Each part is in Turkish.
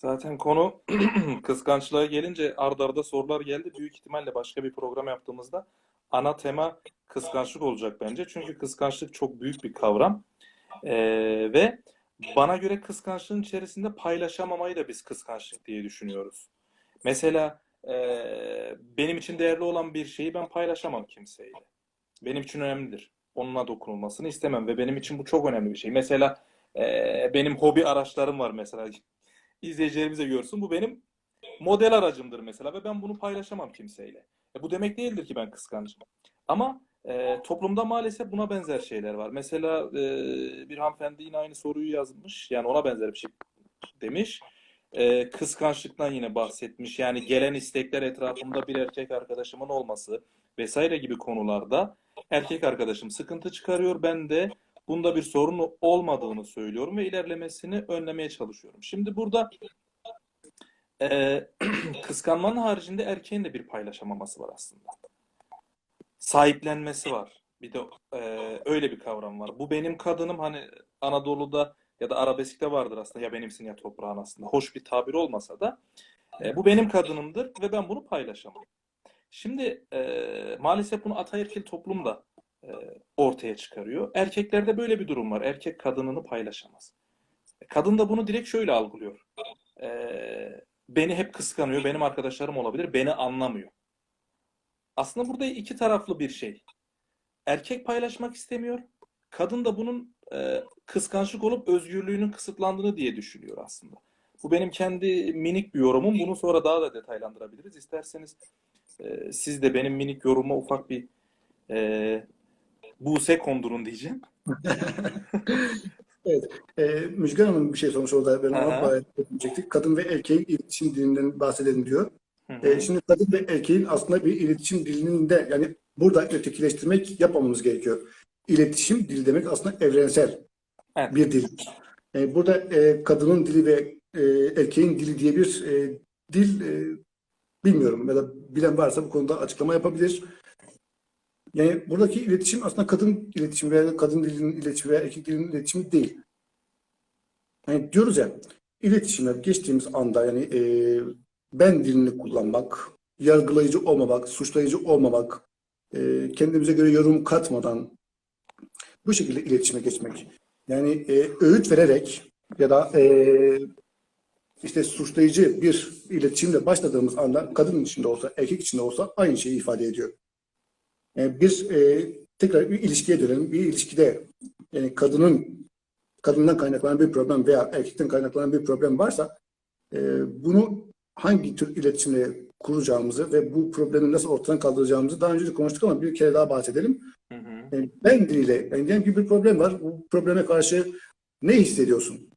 Zaten konu kıskançlığa gelince ard arda sorular geldi. Büyük ihtimalle başka bir program yaptığımızda ana tema kıskançlık olacak bence. Çünkü kıskançlık çok büyük bir kavram. Ee, ve bana göre kıskançlığın içerisinde paylaşamamayı da biz kıskançlık diye düşünüyoruz. Mesela e, benim için değerli olan bir şeyi ben paylaşamam kimseyle. Benim için önemlidir. Onunla dokunulmasını istemem ve benim için bu çok önemli bir şey. Mesela e, benim hobi araçlarım var mesela. İzleyicilerimiz de görsün. Bu benim model aracımdır mesela ve ben bunu paylaşamam kimseyle. E, bu demek değildir ki ben kıskancım. Ama e, toplumda maalesef buna benzer şeyler var. Mesela e, bir hanımefendi yine aynı soruyu yazmış. Yani ona benzer bir şey demiş. E, kıskançlıktan yine bahsetmiş. Yani gelen istekler etrafımda bir erkek arkadaşımın olması vesaire gibi konularda erkek arkadaşım sıkıntı çıkarıyor. Ben de bunda bir sorun olmadığını söylüyorum ve ilerlemesini önlemeye çalışıyorum. Şimdi burada e, kıskanmanın haricinde erkeğin de bir paylaşamaması var aslında. Sahiplenmesi var. Bir de e, öyle bir kavram var. Bu benim kadınım hani Anadolu'da ya da arabeskte vardır aslında ya benimsin ya toprağın aslında. Hoş bir tabir olmasa da e, bu benim kadınımdır ve ben bunu paylaşamam. Şimdi e, maalesef bunu ataerkil toplum da ortaya çıkarıyor. Erkeklerde böyle bir durum var. Erkek kadınını paylaşamaz. Kadın da bunu direkt şöyle algılıyor. E, beni hep kıskanıyor, benim arkadaşlarım olabilir, beni anlamıyor. Aslında burada iki taraflı bir şey. Erkek paylaşmak istemiyor, kadın da bunun e, kıskançlık olup özgürlüğünün kısıtlandığını diye düşünüyor aslında. Bu benim kendi minik bir yorumum. Bunu sonra daha da detaylandırabiliriz. İsterseniz e, siz de benim minik yorumuma ufak bir e, Buse kondurun diyeceğim. Evet. E, Müjgan Hanım bir şey sormuş orada. Ben ona çektik. Kadın ve erkeğin iletişim dilinden bahsedelim diyor. Hı hı. E, şimdi kadın ve erkeğin aslında bir iletişim dilinin de yani burada ötekileştirmek yapmamamız gerekiyor. İletişim dili demek aslında evrensel Evet. bir dil. E, burada e, kadının dili ve e, erkeğin dili diye bir e, dil e, bilmiyorum ya da bilen varsa bu konuda açıklama yapabilir. Yani buradaki iletişim aslında kadın iletişimi veya kadın dilinin iletişimi veya erkek dilinin iletişimi değil. Yani diyoruz ya iletişime geçtiğimiz anda yani e, ben dilini kullanmak, yargılayıcı olmamak, suçlayıcı olmamak, e, kendimize göre yorum katmadan bu şekilde iletişime geçmek. Yani e, öğüt vererek ya da e, işte suçlayıcı bir iletişimle başladığımız anda kadın içinde olsa, erkek içinde olsa aynı şeyi ifade ediyor. Yani bir e, tekrar bir ilişkiye dönelim. Bir ilişkide yani kadının kadından kaynaklanan bir problem veya erkekten kaynaklanan bir problem varsa e, bunu hangi tür iletişimle kuracağımızı ve bu problemi nasıl ortadan kaldıracağımızı daha önce de konuştuk ama bir kere daha bahsedelim. Hı hı. Yani ben diliyle, yani diyelim ki bir problem var. Bu probleme karşı ne hissediyorsun?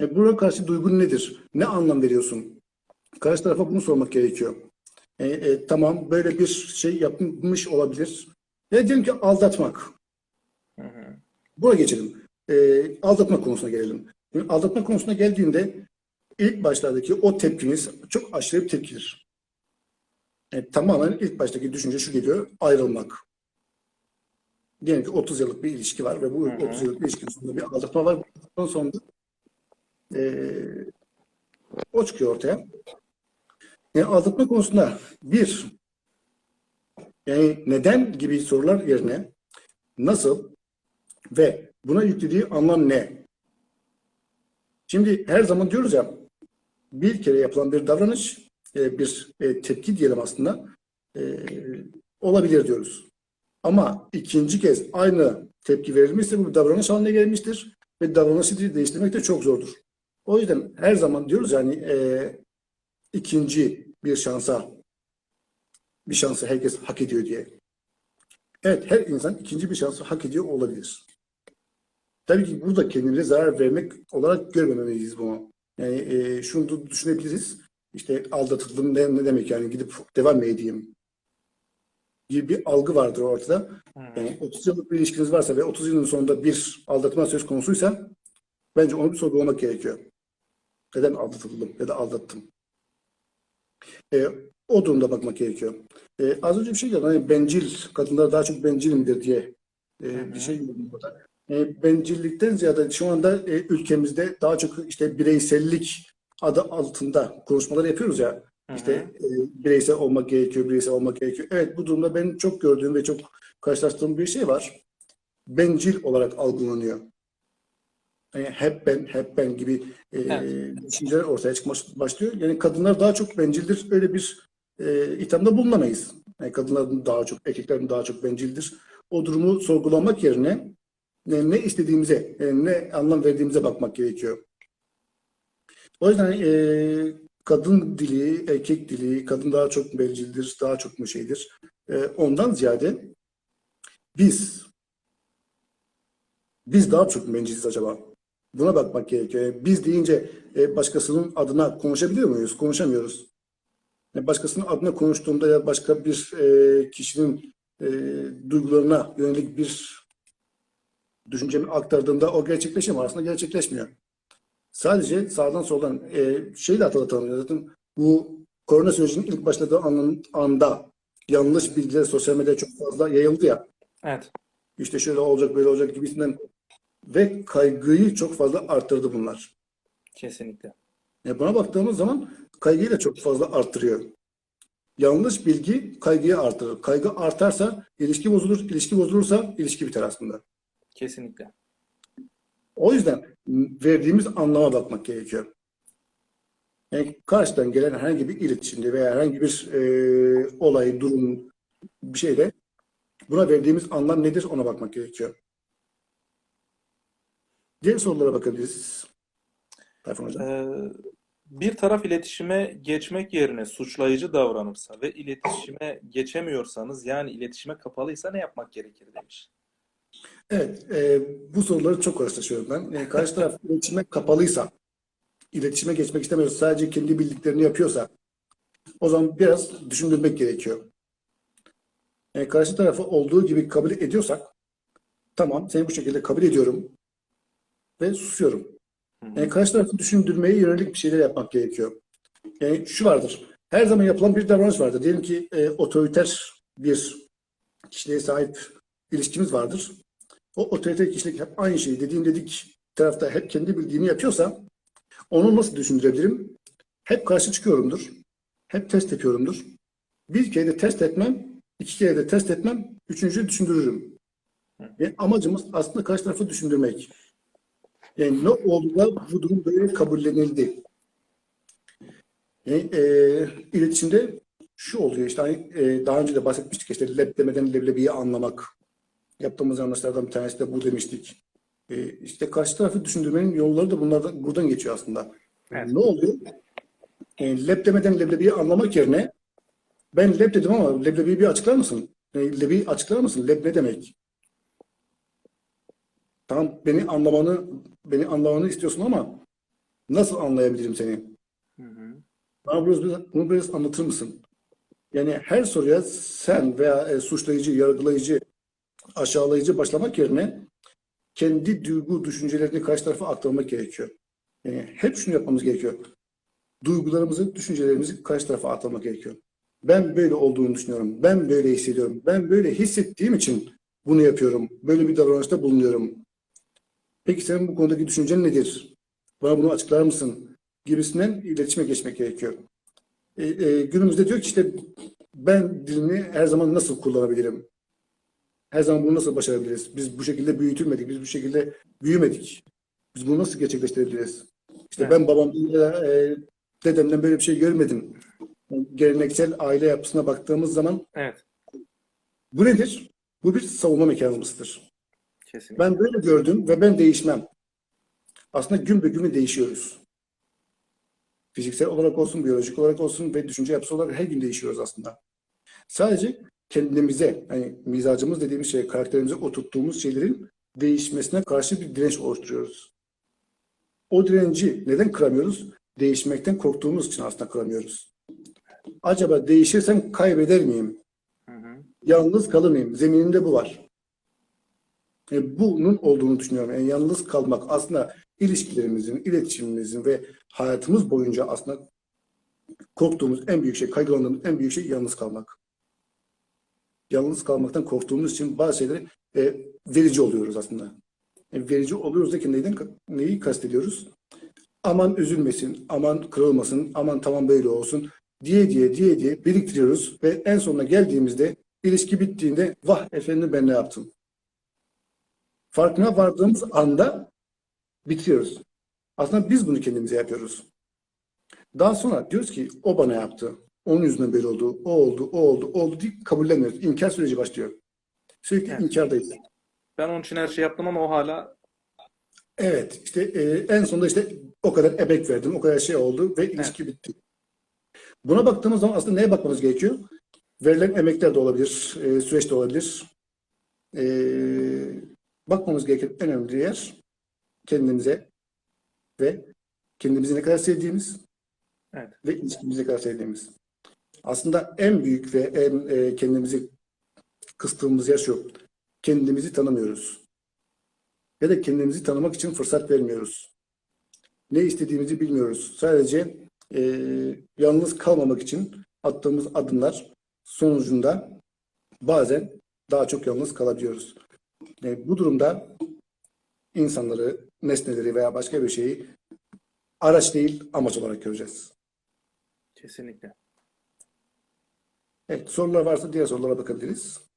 Yani buna karşı duygun nedir? Ne anlam veriyorsun? Karşı tarafa bunu sormak gerekiyor. E, e, tamam böyle bir şey yapılmış olabilir. Ya diyelim ki aldatmak. Hı hı. Buraya geçelim. E, aldatma konusuna gelelim. Şimdi aldatma konusuna geldiğinde ilk başlardaki o tepkiniz çok aşırı bir tepkidir. E, tamamen ilk baştaki düşünce şu geliyor. Ayrılmak. Diyelim ki 30 yıllık bir ilişki var ve bu Hı hı. 30 yıllık ilişkinin sonunda bir aldatma var. Ondan sonra e, o çıkıyor ortaya. Yani aldatma konusunda bir yani neden gibi sorular yerine nasıl ve buna yüklediği anlam ne? Şimdi her zaman diyoruz ya bir kere yapılan bir davranış e, bir e, tepki diyelim aslında e, olabilir diyoruz. Ama ikinci kez aynı tepki verilmişse bu bir davranış haline gelmiştir ve davranışı değiştirmek de çok zordur. O yüzden her zaman diyoruz yani e, ikinci bir şansa bir şansı herkes hak ediyor diye. Evet her insan ikinci bir şansı hak ediyor olabilir. Tabii ki burada kendimize zarar vermek olarak görmemeliyiz bunu. Yani e, şunu da düşünebiliriz. İşte aldatıldım ne, ne demek yani gidip devam mı edeyim gibi bir algı vardır ortada. Yani 30 yıllık bir ilişkiniz varsa ve 30 yılın sonunda bir aldatma söz konusuysa bence onu bir sorgulamak gerekiyor. Neden aldatıldım ya da aldattım? E, o durumda bakmak gerekiyor. E, az önce bir şey geldi. Hani bencil, kadınlar daha çok bencilimdir diye e, Hı hı. bir şey gördüm burada. E, bencillikten ziyade şu anda e, ülkemizde daha çok işte bireysellik adı altında konuşmalar yapıyoruz ya. Hı İşte e, bireysel olmak gerekiyor, bireysel olmak gerekiyor. Evet bu durumda benim çok gördüğüm ve çok karşılaştığım bir şey var. Bencil olarak algılanıyor. Yani hep ben, hep ben gibi e, Evet. düşünceler ortaya çıkmış başlıyor. Yani kadınlar daha çok bencildir. Öyle bir e, ithamda bulunamayız. Yani kadınların daha çok, erkeklerin daha çok bencildir. O durumu sorgulamak yerine ne, ne istediğimize, e, ne anlam verdiğimize bakmak gerekiyor. O yüzden e, kadın dili, erkek dili, kadın daha çok bencildir, daha çok mu şeydir. E, ondan ziyade biz biz daha çok benciliz acaba? Buna bakmak gerekiyor. Yani Biz deyince e, başkasının adına konuşabiliyor muyuz? Konuşamıyoruz. Yani başkasının adına konuştuğumda ya başka bir e, kişinin e, duygularına yönelik bir düşüncemi aktardığımda o gerçekleşiyor mu? Aslında gerçekleşmiyor. Sadece sağdan soldan e, şeyi de hatırlatalım. Zaten bu korona sürecinin ilk başladığı anın, anda yanlış bilgiler sosyal medyada çok fazla yayıldı ya. Evet. İşte şöyle olacak böyle olacak gibisinden ve kaygıyı çok fazla arttırdı bunlar. Kesinlikle. E buna baktığımız zaman kaygıyı da çok fazla arttırıyor. Yanlış bilgi kaygıyı artırır. Kaygı artarsa ilişki bozulur. İlişki bozulursa ilişki biter aslında. Kesinlikle. O yüzden verdiğimiz anlama bakmak gerekiyor. Yani karşıdan gelen herhangi bir iletişimde veya herhangi bir e, olay, durum, bir şeyde buna verdiğimiz anlam nedir ona bakmak gerekiyor. Diğer sorulara bakabiliriz. Tayfun Hocam. Ee, bir taraf iletişime geçmek yerine suçlayıcı davranırsa ve iletişime geçemiyorsanız yani iletişime kapalıysa ne yapmak gerekir demiş. Evet, e, bu soruları çok karşılaşıyorum ben. E, karşı taraf iletişime kapalıysa, iletişime geçmek istemiyorsa, sadece kendi bildiklerini yapıyorsa, o zaman biraz düşündürmek gerekiyor. E, karşı tarafı olduğu gibi kabul ediyorsak, tamam seni bu şekilde kabul ediyorum ve susuyorum. Yani karşı tarafı düşündürmeye yönelik bir şeyler yapmak gerekiyor. Yani şu vardır, her zaman yapılan bir davranış vardır. Diyelim ki e, otoriter bir kişiliğe sahip ilişkimiz vardır. O otoriter kişilik hep aynı şeyi dediğim dedik tarafta hep kendi bildiğini yapıyorsa onu nasıl düşündürebilirim? Hep karşı çıkıyorumdur. Hep test yapıyorumdur. Bir kere de test etmem, iki kere de test etmem, üçüncüyü düşündürürüm. Yani amacımız aslında karşı tarafı düşündürmek. Yani ne oldu da bu durum böyle kabullenildi. Yani, e, iletişimde şu oluyor işte hani, e, daha önce de bahsetmiştik işte leb demeden leblebiyi anlamak. Yaptığımız yanlışlardan bir tanesi de bu demiştik. E, işte karşı tarafı düşündürmenin yolları da bunlardan buradan geçiyor aslında. Evet. Ne oluyor? E, leb demeden leblebiyi anlamak yerine ben leb dedim ama leblebiyi bir açıklar mısın? E, leblebiyi açıklar mısın? Leb ne demek? Tamam beni anlamanı beni anlamanı istiyorsun ama nasıl anlayabilirim seni? Hı hı. Bana biraz, bunu biraz anlatır mısın? Yani her soruya sen veya e, suçlayıcı, yargılayıcı, aşağılayıcı başlamak yerine kendi duygu, düşüncelerini karşı tarafa aktarmak gerekiyor. Yani hep şunu yapmamız gerekiyor. Duygularımızı, düşüncelerimizi karşı tarafa aktarmak gerekiyor. Ben böyle olduğunu düşünüyorum. Ben böyle hissediyorum. Ben böyle hissettiğim için bunu yapıyorum. Böyle bir davranışta bulunuyorum. Peki senin bu konudaki düşüncen nedir? Bana bunu açıklar mısın? Gibisinden iletişime geçmek gerekiyor. E, e, günümüzde diyor ki işte ben dilini her zaman nasıl kullanabilirim? Her zaman bunu nasıl başarabiliriz? Biz bu şekilde büyütülmedik, biz bu şekilde büyümedik. Biz bunu nasıl gerçekleştirebiliriz? İşte Evet. ben babamdan ya e, dedemden böyle bir şey görmedim. Yani geleneksel aile yapısına baktığımız zaman Evet. bu nedir? Bu bir savunma mekanizmasıdır. Kesinlikle. Ben böyle gördüm ve ben değişmem. Aslında gün be gün değişiyoruz. Fiziksel olarak olsun, biyolojik olarak olsun ve düşünce yapısı olarak her gün değişiyoruz aslında. Sadece kendimize, hani mizacımız dediğimiz şey, karakterimize oturttuğumuz şeylerin değişmesine karşı bir direnç oluşturuyoruz. O direnci neden kıramıyoruz? Değişmekten korktuğumuz için aslında kıramıyoruz. Acaba değişirsem kaybeder miyim? Hı hı. Yalnız kalır mıyım? Zemininde bu var. E, bunun olduğunu düşünüyorum. Yani yalnız kalmak aslında ilişkilerimizin, iletişimimizin ve hayatımız boyunca aslında korktuğumuz en büyük şey, kaygılandığımız en büyük şey yalnız kalmak. Yalnız kalmaktan korktuğumuz için bazı şeyleri e, verici oluyoruz aslında. E, verici oluyoruz derken neyden, neyi kastediyoruz? aman üzülmesin, aman kırılmasın, aman tamam böyle olsun diye diye diye diye biriktiriyoruz ve en sonuna geldiğimizde ilişki bittiğinde vah efendim ben ne yaptım? Farkına vardığımız anda bitiriyoruz. Aslında biz bunu kendimize yapıyoruz. Daha sonra diyoruz ki o bana yaptı. Onun yüzünden böyle oldu. O oldu, o oldu, o oldu deyip kabullenmiyoruz. İnkar süreci başlıyor. Sürekli Evet. inkardayız. Ben onun için her şey yaptım ama o hala Evet, işte e, en sonunda işte o kadar emek verdim, o kadar şey oldu ve ilişki bitti. Buna baktığımız zaman aslında neye bakmamız gerekiyor? Verilen emekler de olabilir, e, süreç de olabilir. E, bakmamız gereken en önemli yer kendimize ve kendimizi ne kadar sevdiğimiz Evet. ve ilişkimizi ne kadar sevdiğimiz. Aslında en büyük ve en e, kendimizi kıstığımız yer şu. Kendimizi tanımıyoruz ya da kendimizi tanımak için fırsat vermiyoruz. Ne istediğimizi bilmiyoruz. Sadece e, yalnız kalmamak için attığımız adımlar sonucunda bazen daha çok yalnız kalabiliyoruz. E, bu durumda insanları, nesneleri veya başka bir şeyi araç değil amaç olarak göreceğiz. kesinlikle. Evet, sorular varsa diğer sorulara bakabiliriz.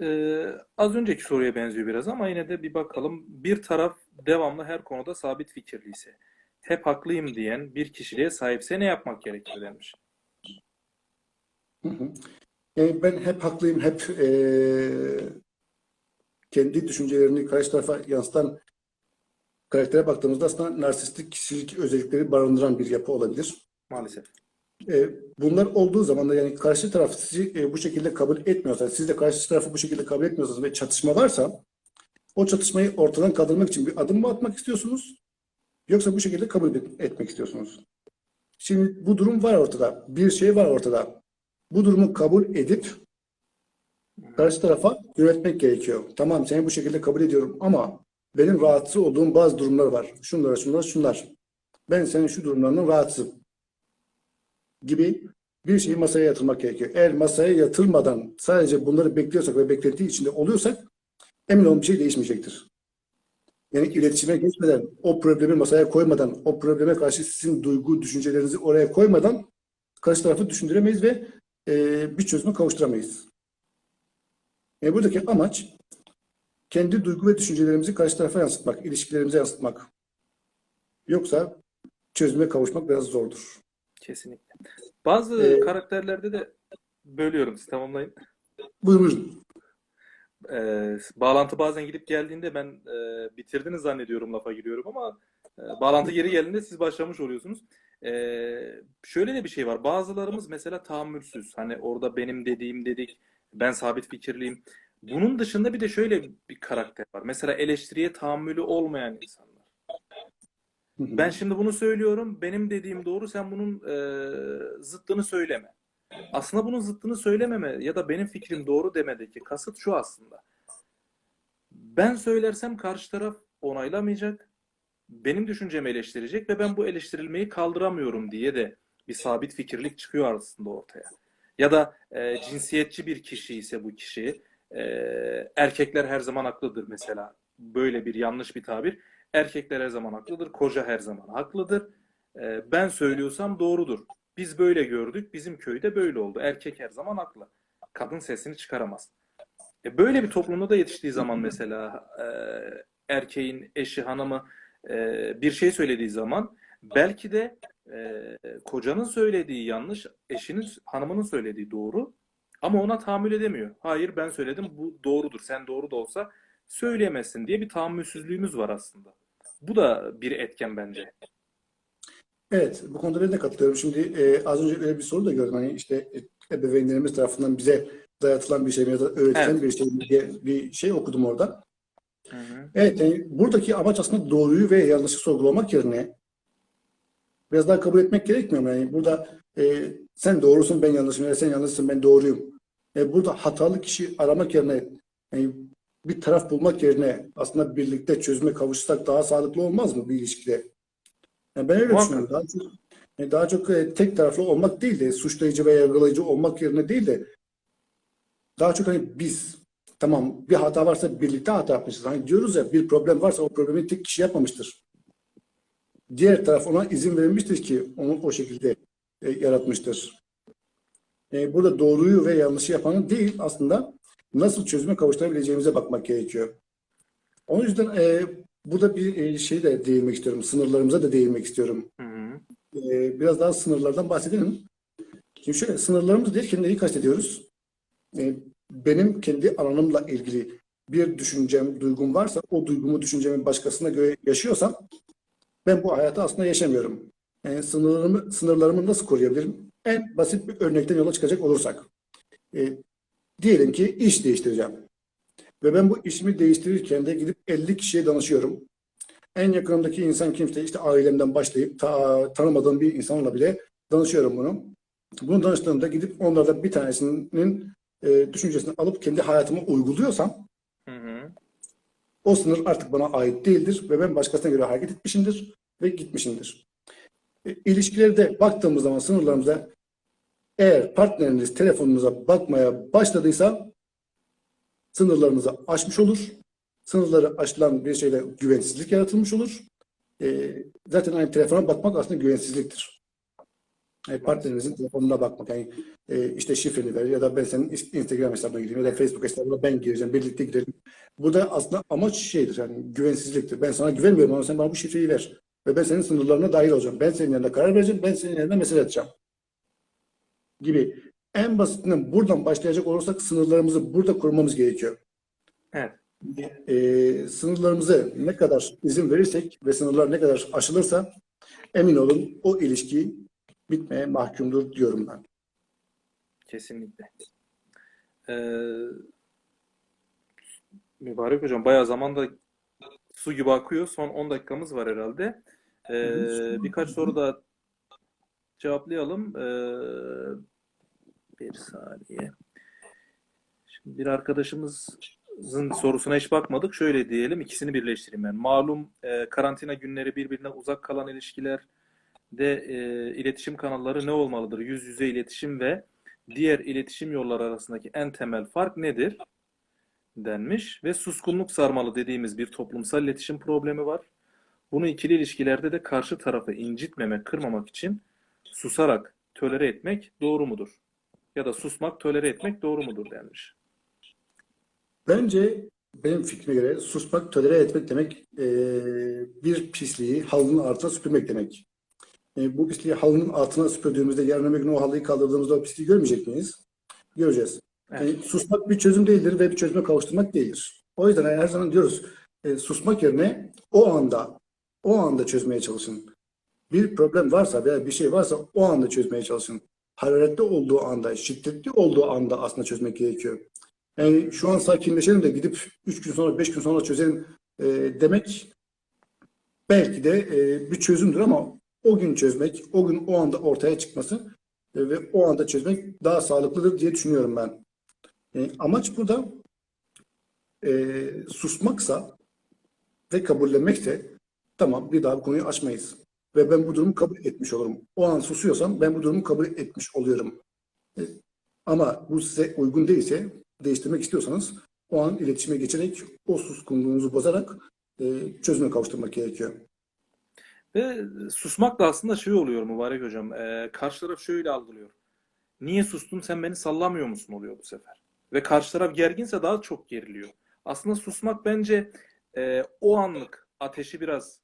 Ee, az önceki soruya benziyor biraz ama yine de bir bakalım. Bir taraf devamlı her konuda sabit fikirliyse, hep haklıyım diyen bir kişiliğe sahipse ne yapmak gerekir demiş. Hı hı. Ben hep haklıyım, hep eee, kendi düşüncelerini karşı tarafa yansıtan karaktere baktığımızda aslında narsistik kişilik özellikleri barındıran bir yapı olabilir. Maalesef. E, bunlar olduğu zaman da yani karşı taraf sizi e, bu şekilde kabul etmiyorsa, siz de karşı tarafı bu şekilde kabul etmiyorsanız ve çatışma varsa o çatışmayı ortadan kaldırmak için bir adım mı atmak istiyorsunuz? Yoksa bu şekilde kabul et- etmek istiyorsunuz? Şimdi bu durum var ortada. Bir şey var ortada. Bu durumu kabul edip karşı tarafa yönetmek gerekiyor. Tamam seni bu şekilde kabul ediyorum ama benim rahatsız olduğum bazı durumlar var. Şunlar, şunlar, şunlar. Ben senin şu durumlarından rahatsızım gibi bir şeyi masaya yatırmak gerekiyor. Eğer masaya yatırmadan sadece bunları bekliyorsak ve beklediği içinde oluyorsak emin olun bir şey değişmeyecektir. Yani iletişime geçmeden, o problemi masaya koymadan, o probleme karşı sizin duygu, düşüncelerinizi oraya koymadan karşı tarafı düşündüremeyiz ve e, bir çözüme kavuşturamayız. Yani buradaki amaç kendi duygu ve düşüncelerimizi karşı tarafa yansıtmak, ilişkilerimize yansıtmak. Yoksa çözüme kavuşmak biraz zordur. Kesinlikle. Bazı Ee, karakterlerde de bölüyorum siz tamamlayın. Buyurun. buyurun. Ee, bağlantı bazen gidip geldiğinde ben e, bitirdiniz zannediyorum lafa giriyorum ama e, bağlantı geri geldiğinde siz başlamış oluyorsunuz. Ee, şöyle de bir şey var. Bazılarımız mesela tahammülsüz. Hani orada benim dediğim dedik. Ben sabit fikirliyim. Bunun dışında bir de şöyle bir karakter var. Mesela eleştiriye tahammülü olmayan insanlar. Ben şimdi bunu söylüyorum. Benim dediğim doğru. Sen bunun e, zıttını söyleme. Aslında bunun zıttını söylememe ya da benim fikrim doğru demedeki kasıt şu aslında. Ben söylersem karşı taraf onaylamayacak. Benim düşüncemi eleştirecek ve ben bu eleştirilmeyi kaldıramıyorum diye de bir sabit fikirlik çıkıyor aslında ortaya. Ya da e, cinsiyetçi bir kişi ise bu kişi e, erkekler her zaman haklıdır mesela. Böyle bir yanlış bir tabir. Erkekler her zaman haklıdır, koca her zaman haklıdır. E, ben söylüyorsam doğrudur. Biz böyle gördük, bizim köyde böyle oldu. Erkek her zaman haklı. Kadın sesini çıkaramaz. E, böyle bir toplumda da yetiştiği zaman mesela e, erkeğin eşi, hanımı bir şey söylediği zaman belki de e, kocanın söylediği yanlış, eşinin, hanımının söylediği doğru ama ona tahammül edemiyor. Hayır ben söyledim bu doğrudur. Sen doğru da olsa söyleyemezsin diye bir tahammülsüzlüğümüz var aslında. Bu da bir etken bence. Evet, bu konuda ben de katılıyorum. Şimdi e, az önce öyle bir soru da gördüm. Hani işte e, ebeveynlerimiz tarafından bize dayatılan bir şey ya da öğretilen Evet. bir şey diye bir şey okudum orada. Hı hı. Evet, yani buradaki amaç aslında doğruyu ve yanlışı sorgulamak yerine biraz daha kabul etmek gerekmiyor mu? Yani burada e, sen doğrusun ben yanlışım ya sen yanlışsın ben doğruyum. E, burada hatalı kişi aramak yerine yani bir taraf bulmak yerine aslında birlikte çözüme kavuşsak daha sağlıklı olmaz mı bir ilişkide? Yani ben öyle Muhakkak. düşünüyorum. Daha çok, yani daha çok e, tek taraflı olmak değil de suçlayıcı ve yargılayıcı olmak yerine değil de daha çok hani biz tamam bir hata varsa birlikte hata yapmışız. Hani diyoruz ya bir problem varsa o problemi tek kişi yapmamıştır. diğer taraf ona izin verilmiştir ki onu o şekilde e, yaratmıştır. E, burada doğruyu ve yanlışı yapanı değil aslında nasıl çözüme kavuşturabileceğimize bakmak gerekiyor. O yüzden e, burada bir e, şey de değinmek istiyorum. Sınırlarımıza da değinmek istiyorum. Hı hı. E, biraz daha sınırlardan bahsedelim. Şimdi şöyle sınırlarımız derken neyi kastediyoruz? E, benim kendi alanımla ilgili bir düşüncem, duygum varsa o duygumu, düşüncemi başkasına göre yaşıyorsam ben bu hayatı aslında yaşamıyorum. Yani sınırlarımı, sınırlarımı nasıl koruyabilirim? En basit bir örnekten yola çıkacak olursak. E, diyelim ki iş değiştireceğim. Ve ben bu işimi değiştirirken de gidip 50 kişiye danışıyorum. En yakınımdaki insan kimse işte ailemden başlayıp ta, tanımadığım bir insanla bile danışıyorum bunu. Bunu danıştığımda gidip onlardan bir tanesinin e, düşüncesini alıp kendi hayatıma uyguluyorsam Hı hı. o sınır artık bana ait değildir ve ben başkasına göre hareket etmişimdir ve gitmişimdir. E, ilişkilerde baktığımız zaman sınırlarımıza eğer partneriniz telefonunuza bakmaya başladıysa sınırlarınızı aşmış olur. Sınırları aşılan bir şeyle güvensizlik yaratılmış olur. E, zaten aynı telefona bakmak aslında güvensizliktir. E, partnerinizin telefonuna bakmak. Yani e, işte şifreni ver ya da ben senin Instagram hesabına gireyim ya da Facebook hesabına ben gireceğim. Birlikte girelim. Burada aslında amaç şeydir yani güvensizliktir. Ben sana güvenmiyorum ama sen bana bu şifreyi ver. Ve ben senin sınırlarına dahil olacağım. Ben senin yanında karar vereceğim. Ben senin yanında mesaj atacağım. Gibi. En basitinden buradan başlayacak olursak sınırlarımızı burada kurmamız gerekiyor. Evet. Ee, sınırlarımızı ne kadar izin verirsek ve sınırlar ne kadar aşılırsa emin olun o ilişki bitmeye mahkumdur diyorum ben. Kesinlikle. Ee, Mübarek hocam bayağı zamanda su gibi akıyor. Son 10 dakikamız var herhalde. Ee, birkaç soru da cevaplayalım. Ee, bir saniye. Şimdi bir arkadaşımızın sorusuna hiç bakmadık. Şöyle diyelim, ikisini birleştireyim ben. Malum e, karantina günleri birbirine uzak kalan ilişkiler de e, iletişim kanalları ne olmalıdır? Yüz yüze iletişim ve diğer iletişim yolları arasındaki en temel fark nedir? denmiş ve suskunluk sarmalı dediğimiz bir toplumsal iletişim problemi var. Bunu ikili ilişkilerde de karşı tarafı incitmemek, kırmamak için susarak tölere etmek doğru mudur? Ya da susmak, tölere etmek doğru mudur denmiş. Bence benim fikrime göre susmak, tolere etmek demek eee, bir pisliği halının altına süpürmek demek. E, bu pisliği halının altına süpürdüğümüzde yarın öbür gün o halıyı kaldırdığımızda o pisliği görmeyecek miyiz? Göreceğiz. Evet. Yani susmak bir çözüm değildir ve bir çözüme kavuşturmak değildir. O yüzden her zaman diyoruz e, susmak yerine o anda o anda çözmeye çalışın. Bir problem varsa veya bir şey varsa o anda çözmeye çalışın. Hararetli olduğu anda, şiddetli olduğu anda aslında çözmek gerekiyor. Yani şu an sakinleşelim de gidip 3 gün sonra 5 gün sonra çözelim e, demek belki de e, bir çözümdür ama o gün çözmek, o gün o anda ortaya çıkması e, ve o anda çözmek daha sağlıklıdır diye düşünüyorum ben. E, amaç burada e, susmaksa ve kabullenmekse tamam bir daha bu konuyu açmayız. Ve ben bu durumu kabul etmiş olurum. O an susuyorsam ben bu durumu kabul etmiş oluyorum. E, ama bu size uygun değilse değiştirmek istiyorsanız o an iletişime geçerek o suskunluğunuzu bozarak e, çözüme kavuşturmak gerekiyor. Ve susmak da aslında şey oluyor mübarek hocam. e, karşı taraf şöyle algılıyor. Niye sustun sen beni sallamıyor musun oluyor bu sefer. Ve karşı taraf gerginse daha çok geriliyor. Aslında susmak bence e, o anlık ateşi biraz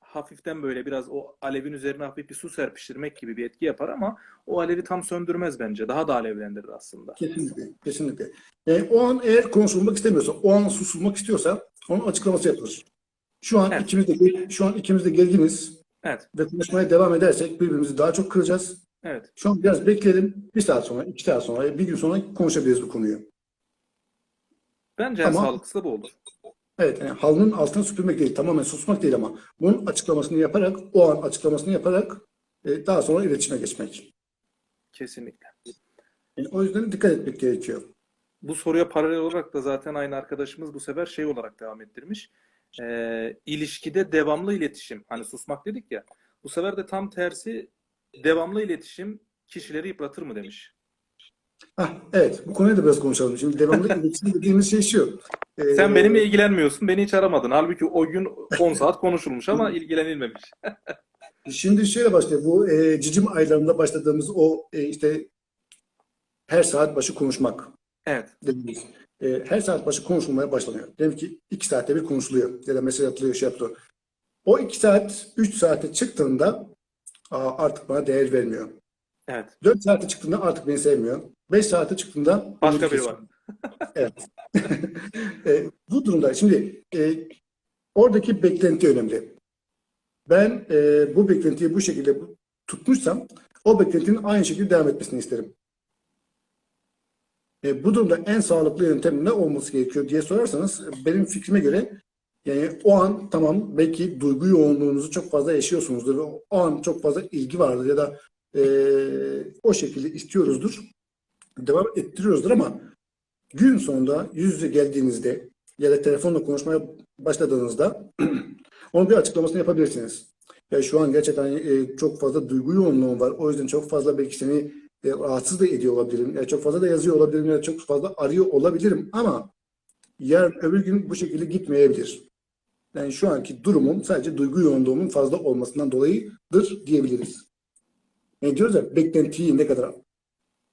hafiften böyle biraz o alevin üzerine hafif bir su serpiştirmek gibi bir etki yapar ama o alevi tam söndürmez bence. Daha da alevlendirir aslında. Kesinlikle, kesinlikle. Yani o an eğer konuşulmak istemiyorsa, o an susulmak istiyorsa onun açıklaması yapılır. Şu an Evet. ikimiz de şu an ikimiz de gerginiz Evet, ve konuşmaya devam edersek birbirimizi daha çok kıracağız. evet. Şu an biraz bekleyelim. Bir saat sonra, iki saat sonra, bir gün sonra konuşabiliriz bu konuyu. Bence en Ama- sağlıklısı da bu olur. Evet, yani halının altına süpürmek değil, tamamen susmak değil ama bunun açıklamasını yaparak, o an açıklamasını yaparak e, daha sonra iletişime geçmek. Kesinlikle. Yani o yüzden dikkat etmek gerekiyor. Bu soruya paralel olarak da zaten aynı arkadaşımız bu sefer şey olarak devam ettirmiş. Ee, ilişkide devamlı iletişim. Hani susmak dedik ya. Bu sefer de tam tersi devamlı iletişim kişileri yıpratır mı demiş. Hah, evet, bu konuyu da biraz konuşalım. Şimdi devamlı iletişim dediğimiz şey şu. e, Sen benimle ilgilenmiyorsun, beni hiç aramadın. Halbuki o gün 10 saat konuşulmuş ama ilgilenilmemiş. Şimdi şöyle başlıyor. Bu e, cicim aylarında başladığımız o e, işte her saat başı konuşmak Evet. dediğimiz. E, her saat başı konuşulmaya başlanıyor. Demek ki iki saatte bir konuşuluyor. Ya da mesaj atılıyor, şey yapılıyor. O iki saat, üç saate çıktığında aa, artık bana değer vermiyor. Evet. Dört saate çıktığında artık beni sevmiyor. Beş saate çıktığında Başka biri var. Evet. E, bu durumda şimdi e, oradaki beklenti önemli. Ben e, bu beklentiyi bu şekilde tutmuşsam o beklentinin aynı şekilde devam etmesini isterim. E, bu durumda en sağlıklı yöntem ne olması gerekiyor diye sorarsanız benim fikrime göre yani o an tamam belki duygu yoğunluğunuzu çok fazla yaşıyorsunuzdur ve o an çok fazla ilgi vardır ya da e, o şekilde istiyoruzdur. Devam ettiriyoruzdur ama gün sonunda yüz yüze geldiğinizde ya da telefonla konuşmaya başladığınızda onun bir açıklamasını yapabilirsiniz. Ya şu an gerçekten e, çok fazla duygu yoğunluğum var. O yüzden çok fazla belki seni e, rahatsız da ediyor olabilirim. Ya çok fazla da yazıyor olabilirim ya çok fazla arıyor olabilirim ama yarın öbür gün bu şekilde gitmeyebilir. Yani şu anki durumum sadece duygu yoğunluğumun fazla olmasından dolayıdır diyebiliriz. Yani diyoruz ya beklentiyi ne kadar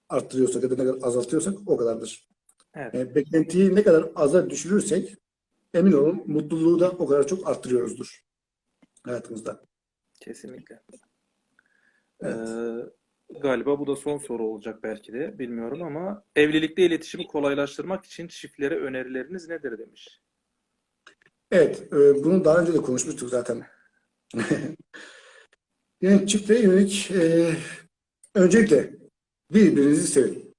arttırıyorsak ya da ne kadar azaltıyorsak o kadardır. Evet. Yani beklentiyi ne kadar aza düşürürsek emin olun mutluluğu da o kadar çok arttırıyoruzdur hayatımızda. Kesinlikle. Evet. Ee, galiba bu da son soru olacak belki de. Bilmiyorum ama evlilikte iletişimi kolaylaştırmak için çiftlere önerileriniz nedir demiş. Evet, e, bunu daha önce de konuşmuştuk zaten. Yani çifte yönelik e, öncelikle birbirinizi sevin.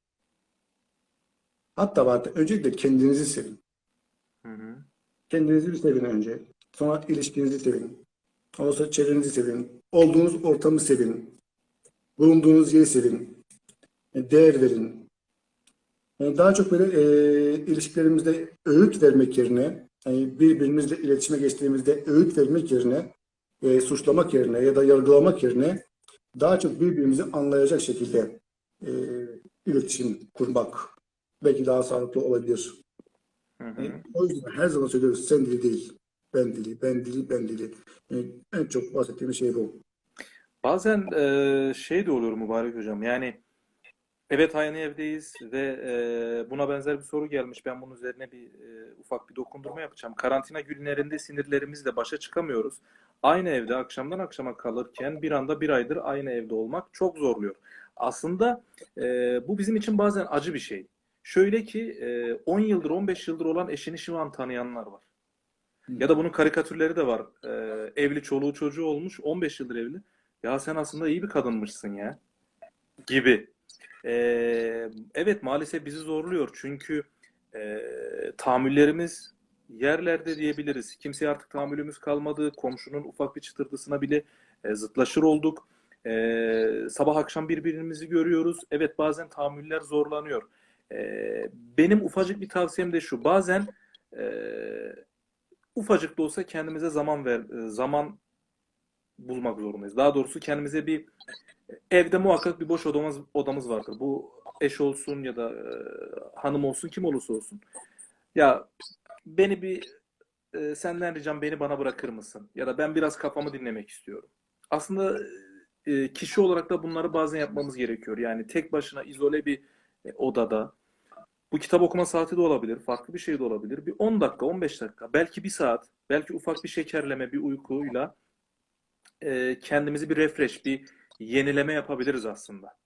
Hatta var öncelikle kendinizi sevin. Hı hı. Kendinizi bir sevin önce. Sonra ilişkinizi sevin. Ondan sonra çevrenizi sevin. Olduğunuz ortamı sevin. Bulunduğunuz yeri sevin. E, Değer verin. Yani daha çok böyle e, ilişkilerimizde öğüt vermek yerine, yani birbirimizle iletişime geçtiğimizde öğüt vermek yerine, e, suçlamak yerine ya da yargılamak yerine daha çok birbirimizi anlayacak şekilde e, iletişim kurmak belki daha sağlıklı olabilir. Hı hı. E, O yüzden her zaman söylüyoruz sen dili değil, ben dili, ben dili, ben dili. E, en çok bahsettiğimiz şey bu. Bazen e, şey de oluyor mübarek hocam. Yani evet aynı evdeyiz ve e, buna benzer bir soru gelmiş. Ben bunun üzerine bir e, ufak bir dokundurma yapacağım. Karantina günlerinde sinirlerimizle başa çıkamıyoruz. Aynı evde akşamdan akşama kalırken bir anda bir aydır aynı evde olmak çok zorluyor. Aslında e, bu bizim için bazen acı bir şey. Şöyle ki e, 10 yıldır 15 yıldır olan eşini şu an tanıyanlar var. Ya da bunun karikatürleri de var. E, evli çoluğu çocuğu olmuş 15 yıldır evli. Ya sen aslında iyi bir kadınmışsın ya gibi. Ee, evet maalesef bizi zorluyor çünkü e, tahammüllerimiz yerlerde diyebiliriz. Kimseye artık tahammülümüz kalmadı. Komşunun ufak bir çıtırdısına bile e, zıtlaşır olduk. E, sabah akşam birbirimizi görüyoruz. Evet bazen tahammüller zorlanıyor. E, benim ufacık bir tavsiyem de şu. Bazen e, ufacık da olsa kendimize zaman ver, e, zaman bulmak zorundayız. Daha doğrusu kendimize bir evde muhakkak bir boş odamız odamız vardır. Bu eş olsun ya da e, hanım olsun kim olursa olsun. Ya beni bir e, senden ricam beni bana bırakır mısın? Ya da ben biraz kafamı dinlemek istiyorum. Aslında e, kişi olarak da bunları bazen yapmamız gerekiyor. Yani tek başına izole bir e, odada bu kitap okuma saati de olabilir, farklı bir şey de olabilir. Bir 10 dakika, 15 dakika, belki bir saat, belki ufak bir şekerleme, bir uykuyla e, kendimizi bir refresh, bir yenileme yapabiliriz aslında.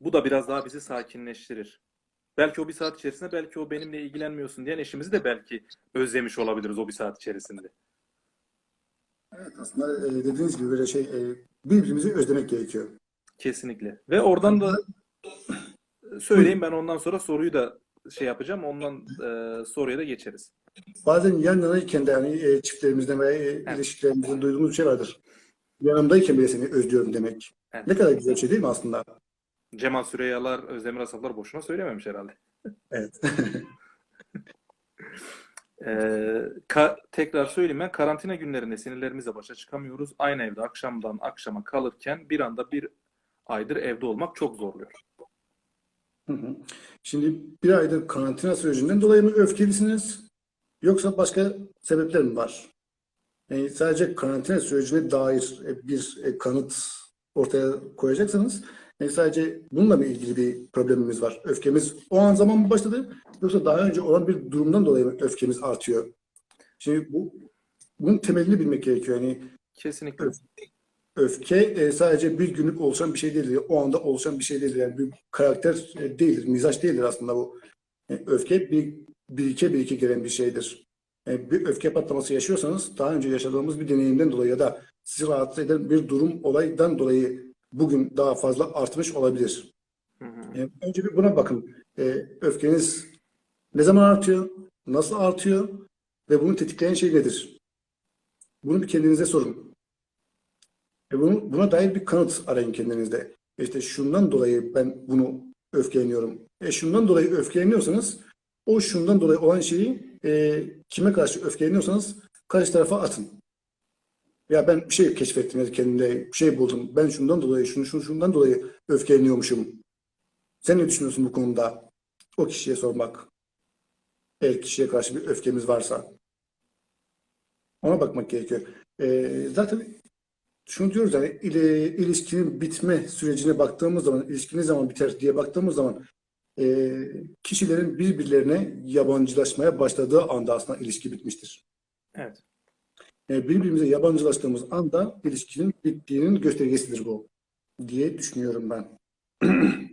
Bu da biraz daha bizi sakinleştirir. Belki o bir saat içerisinde, belki o benimle ilgilenmiyorsun diyen eşimizi de belki özlemiş olabiliriz o bir saat içerisinde. Evet, aslında e, dediğiniz gibi böyle şey e, birbirimizi özlemek gerekiyor. Kesinlikle. Ve oradan da söyleyeyim ben ondan sonra soruyu da şey yapacağım. Ondan e, soruya da geçeriz. Bazen yan yanayken de e, çiftlerimizden veya e, ilişkilerimizde duyduğumuz şey vardır. Yanımdayken bile seni özlüyorum demek. Evet. Ne kadar güzel bir şey değil mi aslında? Cemal Süreyyalar, Özdemir Asaflar boşuna söylememiş herhalde. Evet. Ee, ka- tekrar söyleyeyim ben karantina günlerinde sinirlerimizle başa çıkamıyoruz. Aynı evde akşamdan akşama kalırken bir anda bir aydır evde olmak çok zorluyor. Hı hı. Şimdi bir aydır karantina sürecinden dolayı mı öfkelisiniz? Yoksa başka sebepler mi var? Yani sadece karantina sürecine dair e, bir e, kanıt ortaya koyacaksanız yani sadece bununla mı ilgili bir problemimiz var? Öfkemiz o an zaman mı başladı? Yoksa daha önce olan bir durumdan dolayı mı öfkemiz artıyor? Şimdi bu bunun temelini bilmek gerekiyor. Yani Kesinlikle. öfke e, sadece bir günlük oluşan bir şey değildir. O anda oluşan bir şey değildir. Yani bir karakter e, değildir. Mizaç değildir aslında bu. Yani öfke bir birike birike gelen bir şeydir. Yani bir öfke patlaması yaşıyorsanız daha önce yaşadığımız bir deneyimden dolayı ya da sizi rahatsız eden bir durum olaydan dolayı bugün daha fazla artmış olabilir. Hı hı. Yani önce bir buna bakın. E, öfkeniz ne zaman artıyor? Nasıl artıyor? Ve bunu tetikleyen şey nedir? Bunu bir kendinize sorun. Ve bunu, buna dair bir kanıt arayın kendinizde. İşte şundan dolayı ben bunu öfkeleniyorum. E şundan dolayı öfkeleniyorsanız o şundan dolayı olan şeyi e, kime karşı öfkeleniyorsanız karşı tarafa atın. Ya ben bir şey keşfettim ya kendimde bir şey buldum. Ben şundan dolayı şunu, şunu şundan dolayı öfkeleniyormuşum. Sen ne düşünüyorsun bu konuda? O kişiye sormak. Eğer kişiye karşı bir öfkemiz varsa. Ona bakmak gerekiyor. Ee, zaten şunu diyoruz yani ile, ilişkinin bitme sürecine baktığımız zaman, ilişki ne zaman biter diye baktığımız zaman e, kişilerin birbirlerine yabancılaşmaya başladığı anda aslında ilişki bitmiştir. Evet. Yani birbirimize yabancılaştığımız anda ilişkinin bittiğinin göstergesidir bu diye düşünüyorum ben.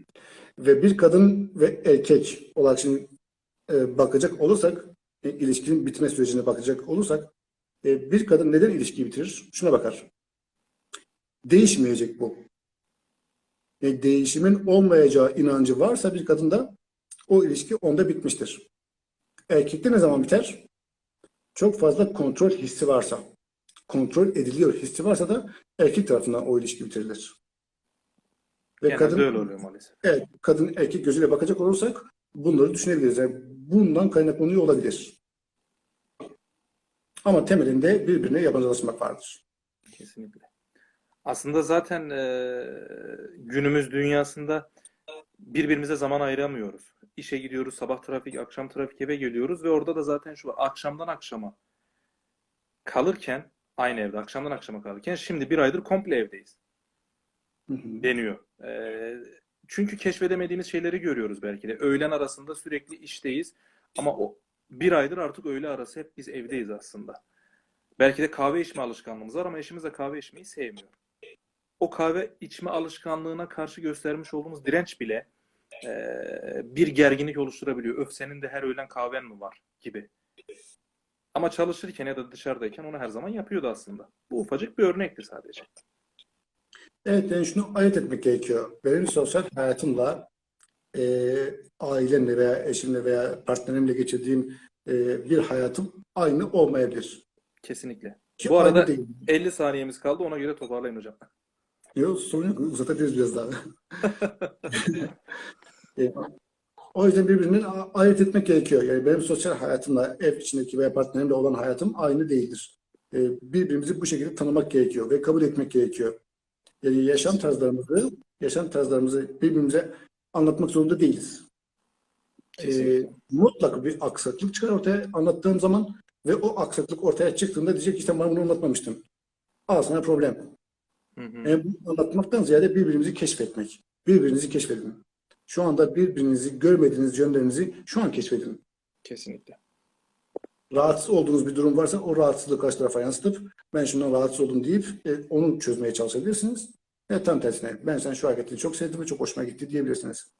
ve bir kadın ve erkek olarak şimdi e, bakacak olursak, e, ilişkinin bitme sürecine bakacak olursak, e, bir kadın neden ilişkiyi bitirir? Şuna bakar. Değişmeyecek bu. Yani değişimin olmayacağı inancı varsa bir kadında o ilişki onda bitmiştir. Erkekte ne zaman biter? Çok fazla kontrol hissi varsa, kontrol ediliyor hissi varsa da erkek tarafından o ilişki bitirilir. Ve Genelde kadın öyle oluyor maalesef. Evet, kadın erkek gözüyle bakacak olursak bunları düşünebiliriz. Yani bundan kaynaklanıyor olabilir. Ama temelinde birbirine yabancılaşmak vardır. Kesinlikle. Aslında zaten e, günümüz dünyasında birbirimize zaman ayıramıyoruz. İşe gidiyoruz, sabah trafik, akşam trafik eve geliyoruz ve orada da zaten şu var. Akşamdan akşama kalırken, aynı evde akşamdan akşama kalırken şimdi bir aydır komple evdeyiz deniyor. E, çünkü keşfedemediğimiz şeyleri görüyoruz belki de. Öğlen arasında sürekli işteyiz ama o bir aydır artık öğle arası hep biz evdeyiz aslında. Belki de kahve içme alışkanlığımız var ama eşimiz de kahve içmeyi sevmiyor. O kahve içme alışkanlığına karşı göstermiş olduğumuz direnç bile eee, bir gerginlik oluşturabiliyor. Öf senin de her öğlen kahven mi var gibi. Ama çalışırken ya da dışarıdayken onu her zaman yapıyordu aslında. Bu ufacık bir örnekti sadece. Evet, yani şunu ayırt etmek gerekiyor. Benim sosyal hayatımla e, ailemle veya eşimle veya partnerimle geçirdiğim e, bir hayatım aynı olmayabilir. Kesinlikle. Ki Bu arada değil. 50 saniyemiz kaldı. Ona göre toparlayın hocam. Yok, sorun yok. Uzatabiliriz biraz daha. E, O yüzden birbirinden ayırt etmek gerekiyor. Yani benim sosyal hayatımla ev içindeki veya partnerimle olan hayatım aynı değildir. E, Birbirimizi bu şekilde tanımak gerekiyor ve kabul etmek gerekiyor. Yani yaşam tarzlarımızı, yaşam tarzlarımızı birbirimize anlatmak zorunda değiliz. E, Kesinlikle. mutlaka bir aksaklık çıkar ortaya anlattığım zaman ve o aksaklık ortaya çıktığında diyecek işte bana bunu anlatmamıştın. Al sana problem. Hı hı. Yani bunu anlatmaktan ziyade birbirimizi keşfetmek. Birbirinizi keşfedin. Şu anda birbirinizi görmediğiniz yönlerinizi şu an keşfedin. Kesinlikle. Rahatsız olduğunuz bir durum varsa o rahatsızlığı karşı tarafa yansıtıp ben şundan rahatsız oldum deyip e, onu çözmeye çalışabilirsiniz. Ve tam tersine ben sen şu hareketini çok sevdim ve çok hoşuma gitti diyebilirsiniz.